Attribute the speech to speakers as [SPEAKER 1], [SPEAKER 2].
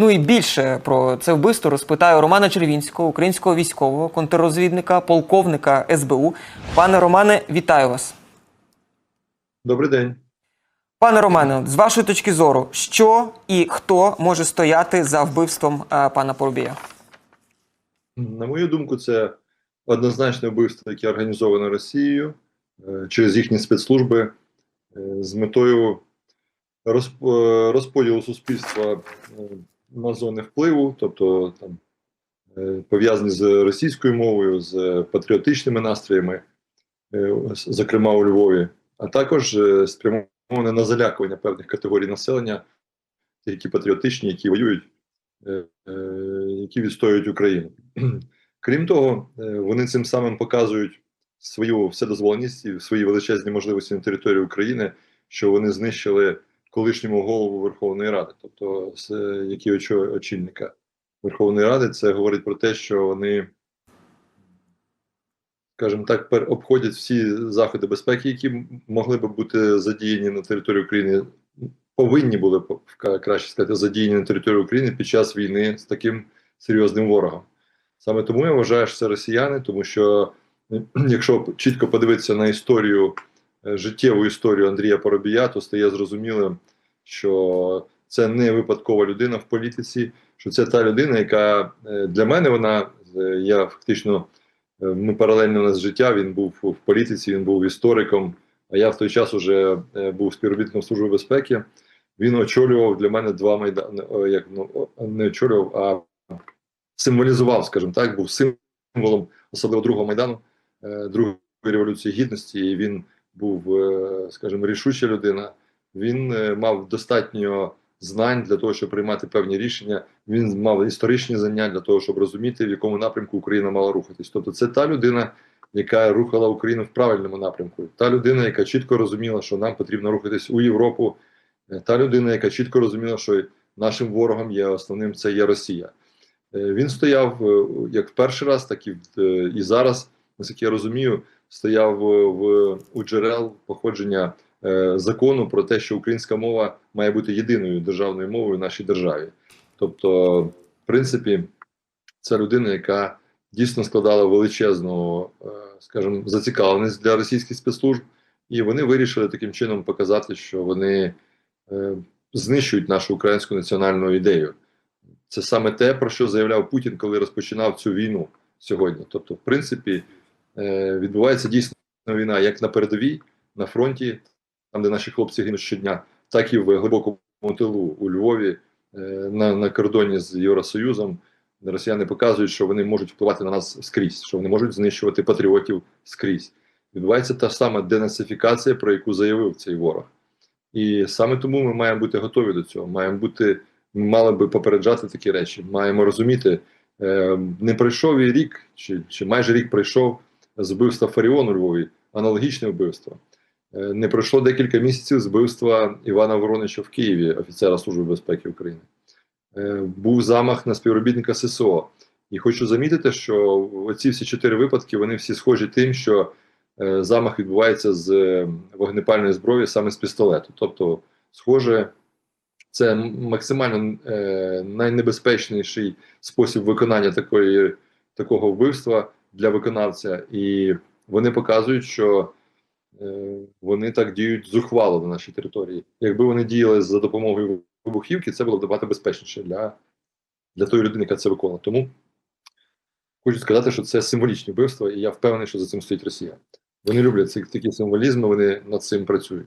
[SPEAKER 1] Ну і більше про це вбивство розпитаю Романа Червінського, українського військового контррозвідника, полковника СБУ. Пане Романе, вітаю вас.
[SPEAKER 2] Добрий день.
[SPEAKER 1] Пане Романе, з вашої точки зору, що і хто може стояти за вбивством е, пана Поробія?
[SPEAKER 2] На мою думку, це однозначне вбивство, яке організовано Росією е, через їхні спецслужби е, з метою розп- розподілу суспільства на зони впливу, тобто там е, пов'язані з російською мовою, з патріотичними настроями, е, зокрема у Львові, а також е, спрямоване на залякування певних категорій населення, які патріотичні, які воюють, які відстоюють Україну. Крім того, вони цим самим показують свою вседозволеність і свої величезні можливості на території України, що вони знищили колишньому голову Верховної Ради, тобто який очільника Верховної Ради, це говорить про те, що вони, скажімо так, обходять всі заходи безпеки, які могли би бути задіяні на території України, повинні були краще сказати, задіяні на території України під час війни з таким серйозним ворогом. Саме тому я вважаю, що це росіяни, тому що якщо чітко подивитися на історію, життєву історію Андрія Поробія, то стає зрозумілим, що це не випадкова людина в політиці, що це та людина, яка е, для мене вона е, я фактично е, ми паралельно у нас життя. Він був в політиці, він був істориком. А я в той час вже е, був співробітником Служби безпеки. Він очолював для мене два майдани, як ну не очолював, а символізував, скажімо так, був символом особливо другого майдану, е, другої революції гідності. І він був, е, скажімо, рішуча людина. Він е, мав достатньо знань для того, щоб приймати певні рішення. Він мав історичні знання для того, щоб розуміти, в якому напрямку Україна мала рухатись. Тобто, це та людина, яка рухала Україну в правильному напрямку, та людина, яка чітко розуміла, що нам потрібно рухатись у Європу, е, та людина, яка чітко розуміла, що нашим ворогом є основним це є Росія. Він стояв як в перший раз, так і, і зараз, наскільки я розумію, стояв е, в у джерел походження е, закону про те, що українська мова має бути єдиною державною мовою в нашій державі. Тобто, в принципі, це людина, яка дійсно складала величезну, е, скажімо, зацікавленість для російських спецслужб, і вони вирішили таким чином показати, що вони е, знищують нашу українську національну ідею. Це саме те, про що заявляв Путін, коли розпочинав цю війну сьогодні. Тобто, в принципі, відбувається дійсно війна як на передовій, на фронті, там, де наші хлопці гинуть щодня, так і в глибокому тилу у Львові, е, на, на кордоні з Євросоюзом. Росіяни показують, що вони можуть впливати на нас скрізь, що вони можуть знищувати патріотів скрізь. Відбувається та сама денацифікація, про яку заявив цей ворог. І саме тому ми маємо бути готові до цього. Маємо бути, ми мали би попереджати такі речі. Маємо розуміти, е, не пройшов і рік, чи, чи майже рік пройшов з вбивства Фаріон Львові, аналогічне вбивство. Е, не пройшло декілька місяців з вбивства Івана Воронича в Києві, офіцера Служби безпеки України. Е, був замах на співробітника ССО. І хочу замітити, що оці всі чотири випадки вони всі схожі тим, що е, замах відбувається з вогнепальної зброї саме з пістолету. Тобто, схоже, це максимально найнебезпечніший спосіб виконання такої, такого вбивства для виконавця, і вони показують, що е, вони так діють зухвало на нашій території. Якби вони діяли за допомогою вибухівки, це було б набагато безпечніше для, для тої людини, яка це виконала. Тому хочу сказати, що це символічні вбивства, і я впевнений, що за цим стоїть Росія. Вони люблять ці, такі символізми, вони над цим працюють.